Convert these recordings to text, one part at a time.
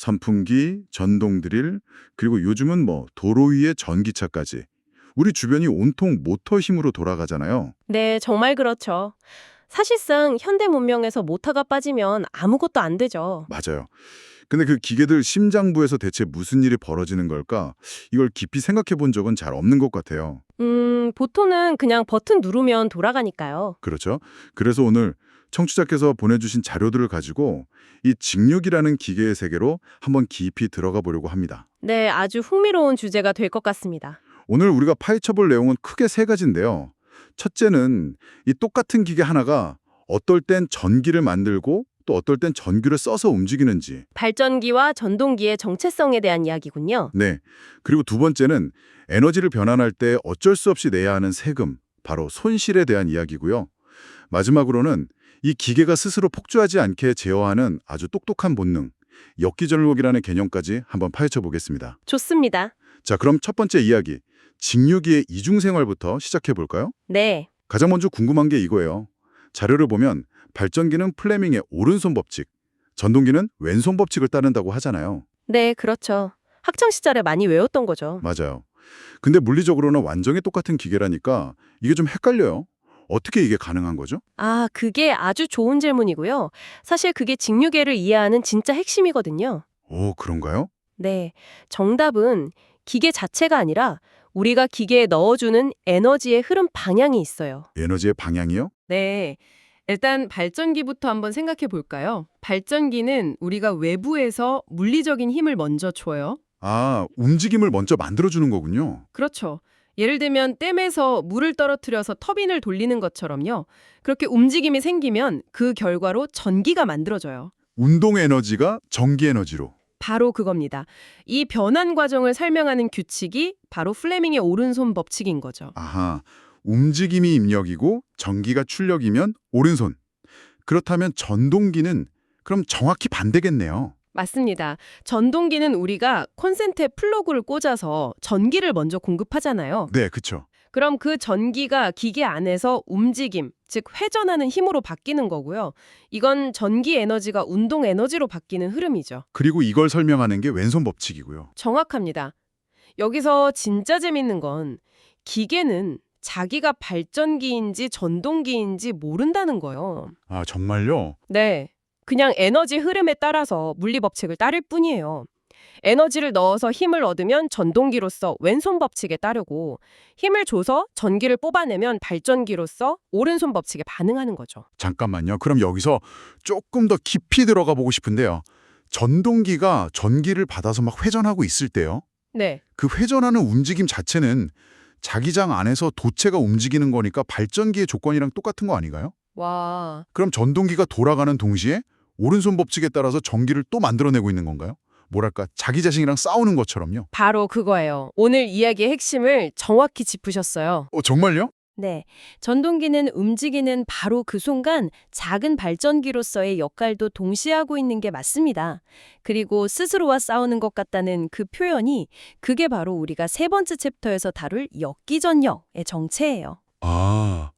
선풍기, 전동 드릴, 그리고 요즘은 뭐 도로 위에 전기차까지. 우리 주변이 온통 모터 힘으로 돌아가잖아요. 네, 정말 그렇죠. 사실상 현대 문명에서 모터가 빠지면 아무것도 안 되죠. 맞아요. 근데 그 기계들 심장부에서 대체 무슨 일이 벌어지는 걸까? 이걸 깊이 생각해 본 적은 잘 없는 것 같아요. 음, 보통은 그냥 버튼 누르면 돌아가니까요. 그렇죠? 그래서 오늘 청취자께서 보내주신 자료들을 가지고 이 직육이라는 기계의 세계로 한번 깊이 들어가 보려고 합니다. 네, 아주 흥미로운 주제가 될 것 같습니다. 오늘 우리가 파헤쳐볼 내용은 크게 세 가지인데요. 첫째는 이 똑같은 기계 하나가 어떨 땐 전기를 만들고 또 어떨 땐 전기를 써서 움직이는지. 발전기와 전동기의 정체성에 대한 이야기군요. 네. 그리고 두 번째는 에너지를 변환할 때 어쩔 수 없이 내야 하는 세금, 바로 손실에 대한 이야기고요. 마지막으로는 이 기계가 스스로 폭주하지 않게 제어하는 아주 똑똑한 본능, 역기전력이라는 개념까지 한번 파헤쳐 보겠습니다. 좋습니다. 자, 그럼 첫 번째 이야기, 직류기의 이중생활부터 시작해 볼까요? 네, 가장 먼저 궁금한 게 이거예요. 자료를 보면 발전기는 플레밍의 오른손 법칙, 전동기는 왼손 법칙을 따른다고 하잖아요. 네, 그렇죠. 학창 시절에 많이 외웠던 거죠. 맞아요. 근데 물리적으로는 완전히 똑같은 기계라니까 이게 좀 헷갈려요. 어떻게 이게 가능한 거죠? 아, 그게 아주 좋은 질문이고요. 사실 그게 직류계를 이해하는 진짜 핵심이거든요. 오, 그런가요? 네, 정답은 기계 자체가 아니라 우리가 기계에 넣어주는 에너지의 흐름 방향이 있어요. 에너지의 방향이요? 네. 일단 발전기부터 한번 생각해 볼까요? 발전기는 우리가 외부에서 물리적인 힘을 먼저 줘요. 아, 움직임을 먼저 만들어주는 거군요. 그렇죠. 예를 들면 댐에서 물을 떨어뜨려서 터빈을 돌리는 것처럼요. 그렇게 움직임이 생기면 그 결과로 전기가 만들어져요. 운동 에너지가 전기 에너지로. 바로 그겁니다. 이 변환 과정을 설명하는 규칙이 바로 플레밍의 오른손 법칙인 거죠. 아하, 움직임이 입력이고 전기가 출력이면 오른손. 그렇다면 전동기는 그럼 정확히 반대겠네요. 맞습니다. 전동기는 우리가 콘센트에 플러그를 꽂아서 전기를 먼저 공급하잖아요. 네, 그쵸. 그럼 그 전기가 기계 안에서 움직임, 즉 회전하는 힘으로 바뀌는 거고요. 이건 전기 에너지가 운동 에너지로 바뀌는 흐름이죠. 그리고 이걸 설명하는 게 왼손 법칙이고요. 정확합니다. 여기서 진짜 재밌는 건 기계는 자기가 발전기인지 전동기인지 모른다는 거예요. 아, 정말요? 네. 그냥 에너지 흐름에 따라서 물리 법칙을 따를 뿐이에요. 에너지를 넣어서 힘을 얻으면 전동기로서 왼손 법칙에 따르고 힘을 줘서 전기를 뽑아내면 발전기로서 오른손 법칙에 반응하는 거죠. 잠깐만요. 그럼 여기서 조금 더 깊이 들어가 보고 싶은데요. 전동기가 전기를 받아서 막 회전하고 있을 때요. 네. 그 회전하는 움직임 자체는 자기장 안에서 도체가 움직이는 거니까 발전기의 조건이랑 똑같은 거 아닌가요? 와. 그럼 전동기가 돌아가는 동시에 오른손 법칙에 따라서 전기를 또 만들어내고 있는 건가요? 뭐랄까 자기 자신이랑 싸우는 것처럼요. 바로 그거예요. 오늘 이야기의 핵심을 정확히 짚으셨어요. 어, 정말요? 네, 전동기는 움직이는 바로 그 순간 작은 발전기로서의 역할도 동시에 하고 있는 게 맞습니다. 그리고 스스로와 싸우는 것 같다는 그 표현이 그게 바로 우리가 세 번째 챕터에서 다룰 역기전력의 정체예요. 아,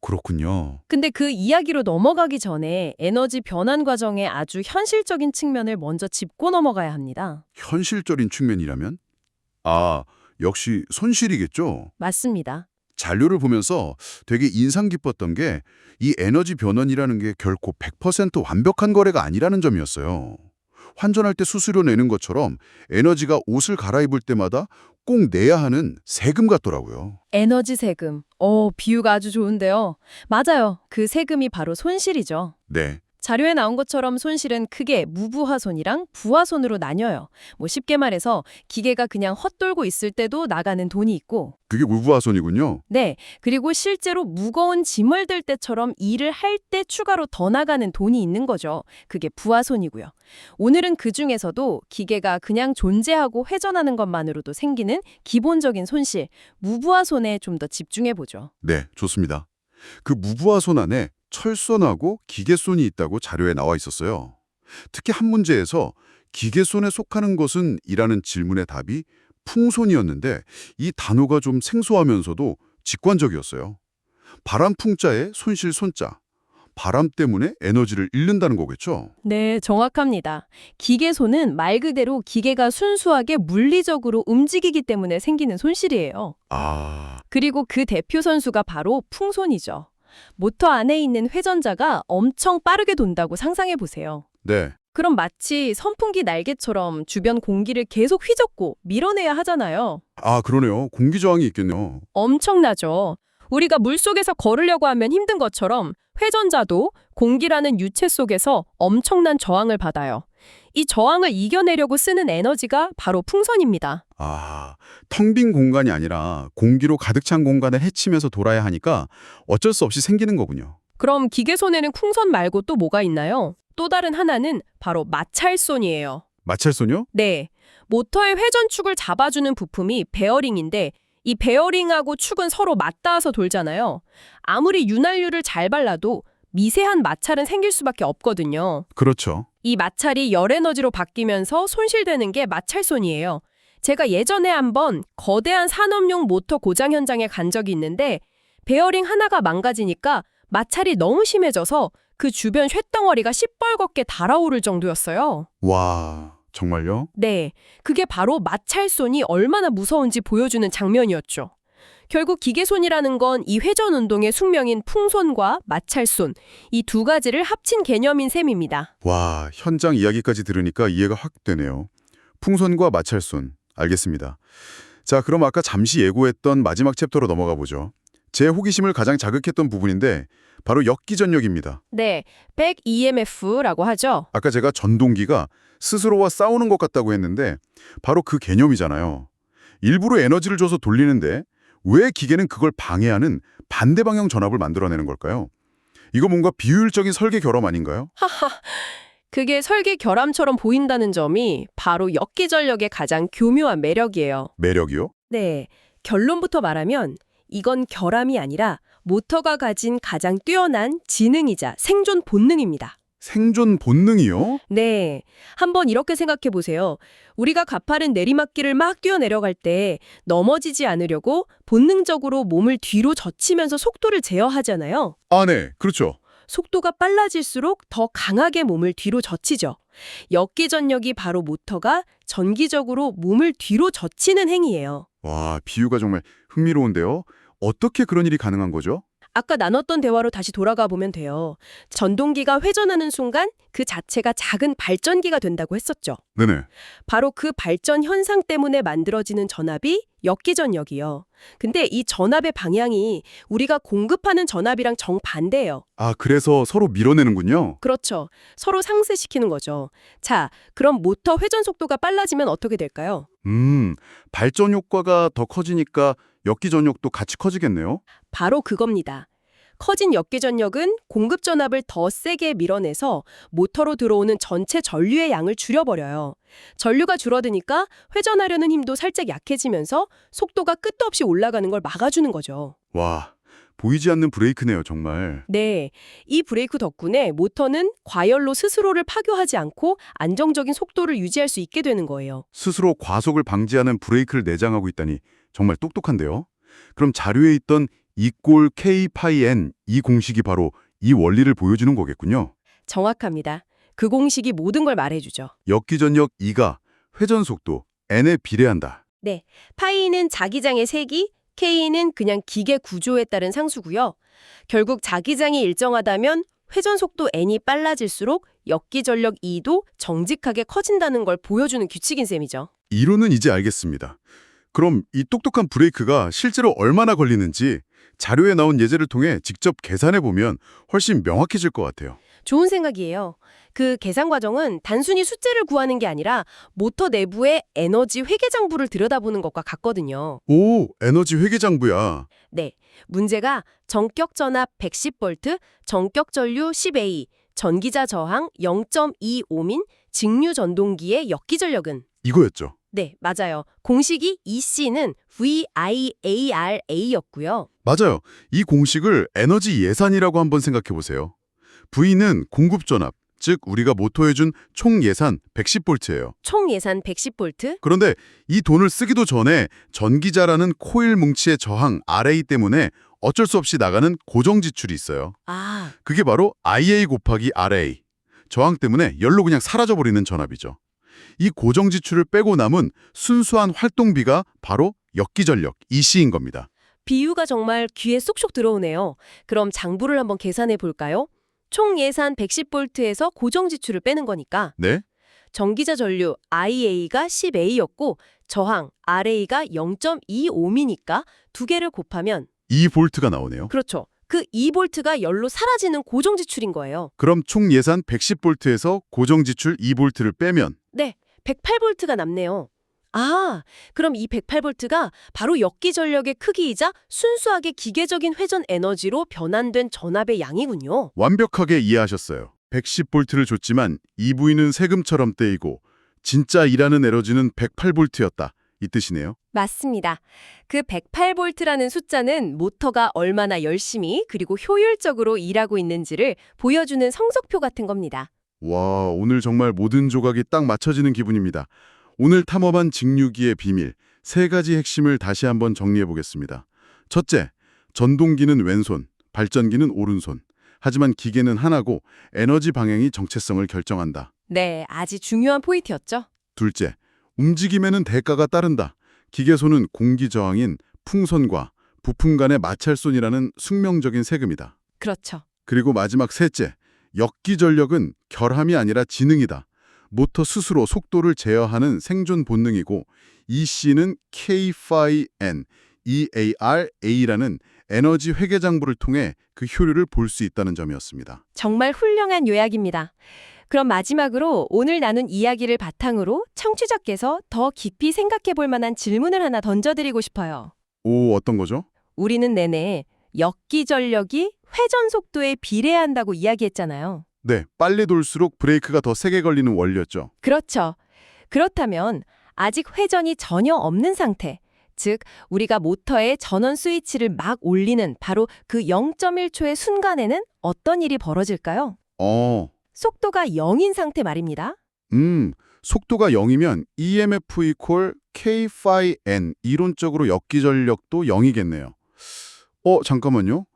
그렇군요. 근데 그 이야기로 넘어가기 전에 에너지 변환 과정의 아주 현실적인 측면을 먼저 짚고 넘어가야 합니다. 현실적인 측면이라면? 아, 역시 손실이겠죠. 맞습니다. 잔료를 보면서 되게 인상 깊었던 게 이 에너지 변환이라는 게 결코 100% 완벽한 거래가 아니라는 점이었어요. 환전할 때 수수료 내는 것처럼 에너지가 옷을 갈아입을 때마다 꼭 내야 하는 세금 같더라고요. 에너지 세금. 어, 비유가 아주 좋은데요. 맞아요. 그 세금이 바로 손실이죠. 네. 자료에 나온 것처럼 손실은 크게 무부하손이랑 부하손으로 나뉘어요. 뭐 쉽게 말해서 기계가 그냥 헛돌고 있을 때도 나가는 돈이 있고 그게 무부하손이군요. 네, 그리고 실제로 무거운 짐을 들 때처럼 일을 할 때 추가로 더 나가는 돈이 있는 거죠. 그게 부하손이고요. 오늘은 그 중에서도 기계가 그냥 존재하고 회전하는 것만으로도 생기는 기본적인 손실, 무부하손에 좀 더 집중해 보죠. 네, 좋습니다. 그 무부하손 안에 철선하고 기계손이 있다고 자료에 나와 있었어요. 특히 한 문제에서 기계손에 속하는 것은 이라는 질문의 답이 풍손이었는데 이 단어가 좀 생소하면서도 직관적이었어요. 바람풍자에 손실 손자. 바람 때문에 에너지를 잃는다는 거겠죠? 네, 정확합니다. 기계손은 말 그대로 기계가 순수하게 물리적으로 움직이기 때문에 생기는 손실이에요. 아, 그리고 그 대표 선수가 바로 풍선이죠. 모터 안에 있는 회전자가 엄청 빠르게 돈다고 상상해 보세요. 네. 그럼 마치 선풍기 날개처럼 주변 공기를 계속 휘젓고 밀어내야 하잖아요. 아, 그러네요. 공기 저항이 있겠네요. 엄청나죠. 우리가 물 속에서 걸으려고 하면 힘든 것처럼 회전자도 공기라는 유체 속에서 엄청난 저항을 받아요. 이 저항을 이겨내려고 쓰는 에너지가 바로 풍선입니다. 아, 텅 빈 공간이 아니라 공기로 가득 찬 공간을 헤치면서 돌아야 하니까 어쩔 수 없이 생기는 거군요. 그럼 기계 손에는 풍선 말고 또 뭐가 있나요? 또 다른 하나는 바로 마찰손이에요. 마찰소녀? 네. 모터의 회전축을 잡아주는 부품이 베어링인데 이 베어링하고 축은 서로 맞닿아서 돌잖아요. 아무리 윤활유를 잘 발라도 미세한 마찰은 생길 수밖에 없거든요. 그렇죠. 이 마찰이 열 에너지로 바뀌면서 손실되는 게 마찰손이에요. 제가 예전에 한번 거대한 산업용 모터 고장 현장에 간 적이 있는데 베어링 하나가 망가지니까 마찰이 너무 심해져서 그 주변 쇳덩어리가 시뻘겋게 달아오를 정도였어요. 와, 정말요? 네, 그게 바로 마찰손이 얼마나 무서운지 보여주는 장면이었죠. 결국 기계손이라는 건 이 회전 운동의 숙명인 풍손과 마찰손 이 두 가지를 합친 개념인 셈입니다. 와, 현장 이야기까지 들으니까 이해가 확 되네요. 풍선과 마찰손, 알겠습니다. 자, 그럼 아까 잠시 예고했던 마지막 챕터로 넘어가 보죠. 제 호기심을 가장 자극했던 부분인데 바로 역기전력입니다. 네, 백 EMF라고 하죠. 아까 제가 전동기가 스스로와 싸우는 것 같다고 했는데 바로 그 개념이잖아요. 일부러 에너지를 줘서 돌리는데 왜 기계는 그걸 방해하는 반대 방향 전압을 만들어내는 걸까요? 이거 뭔가 비효율적인 설계 결함 아닌가요? 하하, 그게 설계 결함처럼 보인다는 점이 바로 역기 전력의 가장 교묘한 매력이에요. 매력이요? 네, 결론부터 말하면 이건 결함이 아니라 모터가 가진 가장 뛰어난 지능이자 생존 본능입니다. 생존 본능이요? 네, 한번 이렇게 생각해 보세요. 우리가 가파른 내리막길을 막 뛰어내려갈 때 넘어지지 않으려고 본능적으로 몸을 뒤로 젖히면서 속도를 제어하잖아요. 아, 네. 그렇죠. 속도가 빨라질수록 더 강하게 몸을 뒤로 젖히죠. 역기전력이 바로 모터가 전기적으로 몸을 뒤로 젖히는 행위예요. 와, 비유가 정말 흥미로운데요. 어떻게 그런 일이 가능한 거죠? 아까 나눴던 대화로 다시 돌아가 보면 돼요. 전동기가 회전하는 순간 그 자체가 작은 발전기가 된다고 했었죠. 네네. 바로 그 발전 현상 때문에 만들어지는 전압이 역기전력이요. 근데 이 전압의 방향이 우리가 공급하는 전압이랑 정반대예요. 아, 그래서 서로 밀어내는군요. 그렇죠. 서로 상쇄시키는 거죠. 자, 그럼 모터 회전 속도가 빨라지면 어떻게 될까요? 음, 발전 효과가 더 커지니까 역기전력도 같이 커지겠네요. 바로 그겁니다. 커진 역기 전력은 공급 전압을 더 세게 밀어내서 모터로 들어오는 전체 전류의 양을 줄여버려요. 전류가 줄어드니까 회전하려는 힘도 살짝 약해지면서 속도가 끝도 없이 올라가는 걸 막아주는 거죠. 와, 보이지 않는 브레이크네요, 정말. 네, 이 브레이크 덕분에 모터는 과열로 스스로를 파괴하지 않고 안정적인 속도를 유지할 수 있게 되는 거예요. 스스로 과속을 방지하는 브레이크를 내장하고 있다니 정말 똑똑한데요. 그럼 자료에 있던 이꼴 K 파이 N 이 공식이 바로 이 원리를 보여주는 거겠군요. 정확합니다. 그 공식이 모든 걸 말해주죠. 역기전력 E가 회전 속도 N에 비례한다. 파이는 자기장의 세기, K는 그냥 기계 구조에 따른 상수고요. 결국 자기장이 일정하다면 회전 속도 n이 빨라질수록 역기전력 E도 정직하게 커진다는 걸 보여주는 규칙인 셈이죠. 이론은 이제 알겠습니다. 그럼 이 똑똑한 브레이크가 실제로 얼마나 걸리는지 자료에 나온 예제를 통해 직접 계산해 보면 훨씬 명확해질 것 같아요. 좋은 생각이에요. 그 계산 과정은 단순히 숫자를 구하는 게 아니라 모터 내부의 에너지 회계 장부를 들여다보는 것과 같거든요. 오, 에너지 회계 장부야. 네, 문제가 전격 전압 110V, 전격 전류 10A, 전기자 저항 0.25민 직류 전동기의 역기전력은 이거였죠. 네, 맞아요. 공식이 EC는 VIARA였고요. 맞아요. 이 공식을 에너지 예산이라고 한번 생각해 보세요. V는 공급 전압, 즉 우리가 모토해 준 총 예산 110V예요. 총 예산 110V, 그런데 이 돈을 쓰기도 전에 전기자라는 코일 뭉치의 저항 RA 때문에 어쩔 수 없이 나가는 고정 지출이 있어요. 아, 그게 바로 IA 곱하기 RA. 저항 때문에 열로 그냥 사라져버리는 전압이죠. 이 고정 지출을 빼고 남은 순수한 활동비가 바로 역기전력, EC인 겁니다. 비유가 정말 귀에 쏙쏙 들어오네요. 그럼 장부를 한번 계산해 볼까요? 총 예산 110V에서 고정 지출을 빼는 거니까 네? 전기자 전류 IA가 10A였고 저항 RA가 0.25미니까 두 개를 곱하면 2볼트가 나오네요. 그렇죠. 그 2볼트가 열로 사라지는 고정 지출인 거예요. 그럼 총 예산 110볼트에서 고정 지출 2볼트를 빼면 네, 108볼트가 남네요. 아, 그럼 이 108볼트가 바로 역기 전력의 크기이자 순수하게 기계적인 회전 에너지로 변환된 전압의 양이군요. 완벽하게 이해하셨어요. 110볼트를 줬지만 EV는 세금처럼 떼이고 진짜 일하는 에너지는 108볼트였다. 이 뜻이네요. 맞습니다. 그 108볼트라는 숫자는 모터가 얼마나 열심히 그리고 효율적으로 일하고 있는지를 보여주는 성적표 같은 겁니다. 와, 오늘 정말 모든 조각이 딱 맞춰지는 기분입니다. 오늘 탐험한 직류기의 비밀, 세 가지 핵심을 다시 한번 정리해 보겠습니다. 첫째, 전동기는 왼손, 발전기는 오른손. 하지만 기계는 하나고 에너지 방향이 정체성을 결정한다. 네, 아주 중요한 포인트였죠. 둘째, 움직임에는 대가가 따른다. 기계손은 공기 저항인 풍선과 부품 간의 마찰손이라는 숙명적인 세금이다. 그렇죠. 그리고 마지막 셋째, 역기 전력은 결함이 아니라 지능이다. 모터 스스로 속도를 제어하는 생존 본능이고 EC는 K-N, EARA라는 에너지 회계 장부를 통해 그 효율을 볼 수 있다는 점이었습니다. 정말 훌륭한 요약입니다. 그럼 마지막으로 오늘 나눈 이야기를 바탕으로 청취자께서 더 깊이 생각해 볼 만한 질문을 하나 던져드리고 싶어요. 오, 어떤 거죠? 우리는 내내 역기 전력이 회전 속도에 비례한다고 이야기했잖아요. 네, 빨리 돌수록 브레이크가 더 세게 걸리는 원리였죠. 그렇죠. 그렇다면 아직 회전이 전혀 없는 상태, 즉 우리가 모터의 전원 스위치를 막 올리는 바로 그 0.1초의 순간에는 어떤 일이 벌어질까요? 어, 속도가 0인 상태 말입니다. 음, 속도가 0이면 EMF 이퀄 K-N 이론적으로 역기 전력도 0이겠네요. 어, 잠깐만요.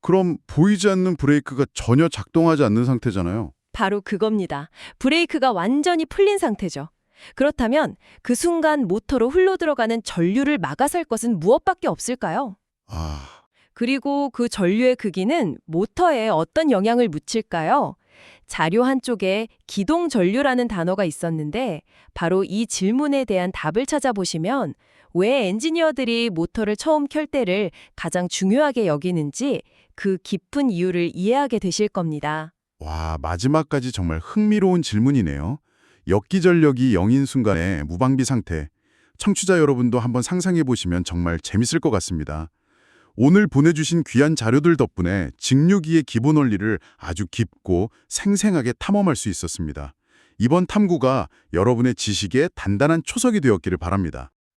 그럼 보이지 않는 브레이크가 전혀 작동하지 않는 상태잖아요. 바로 그겁니다. 브레이크가 완전히 풀린 상태죠. 그렇다면 그 순간 모터로 흘러 들어가는 전류를 막아설 것은 무엇밖에 없을까요? 아, 그리고 그 전류의 크기는 모터에 어떤 영향을 미칠까요? 자료 한쪽에 기동 전류라는 단어가 있었는데 바로 이 질문에 대한 답을 찾아보시면 왜 엔지니어들이 모터를 처음 켤 때를 가장 중요하게 여기는지 그 깊은 이유를 이해하게 되실 겁니다. 와, 마지막까지 정말 흥미로운 질문이네요. 역기 전력이 0인 순간의 무방비 상태. 청취자 여러분도 한번 상상해 보시면 정말 재밌을 것 같습니다. 오늘 보내주신 귀한 자료들 덕분에 직류기의 기본 원리를 아주 깊고 생생하게 탐험할 수 있었습니다. 이번 탐구가 여러분의 지식에 단단한 초석이 되었기를 바랍니다.